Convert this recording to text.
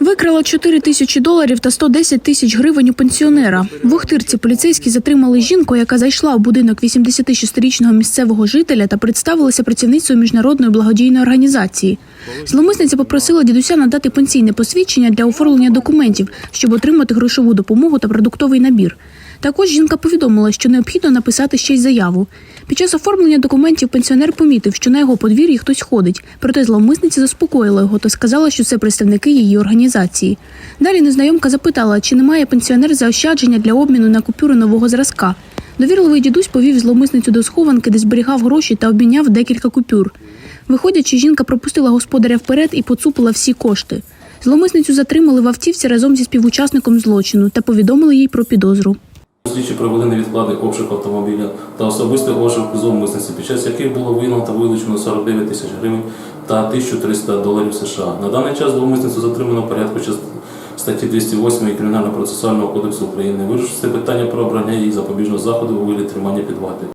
Викрала 4 тисячі доларів та 110 тисяч гривень у пенсіонера. В Охтирці поліцейські затримали жінку, яка зайшла у будинок 86-річного місцевого жителя та представилася працівницею міжнародної благодійної організації. Зломисниця попросила дідуся надати пенсійне посвідчення для оформлення документів, щоб отримати грошову допомогу та продуктовий набір. Також жінка повідомила, що необхідно написати ще й заяву. Під час оформлення документів пенсіонер помітив, що на його подвір'ї хтось ходить, проте зловмисниця заспокоїла його та сказала, що це представники її організації. Далі незнайомка запитала, чи не має пенсіонер заощадження для обміну на купюри нового зразка. Довірливий дідусь повів зловмисницю до схованки, де зберігав гроші та обміняв декілька купюр. Виходячи, жінка пропустила господаря вперед і поцупила всі кошти. Зловмисницю затримали в автівці разом зі співучасником злочину та повідомили їй про підозру. Слідчі провели невідкладний обшук автомобіля та особистий обшук зловмисниці, під час яких було виявлено та вилучено 49 тисяч гривень та 1300 доларів США. На даний час зловмисницю затримано в порядку статті 208 Кримінально-процесуального кодексу України. Вирішується питання про обрання її запобіжного заходу у вигляді тримання під вартою.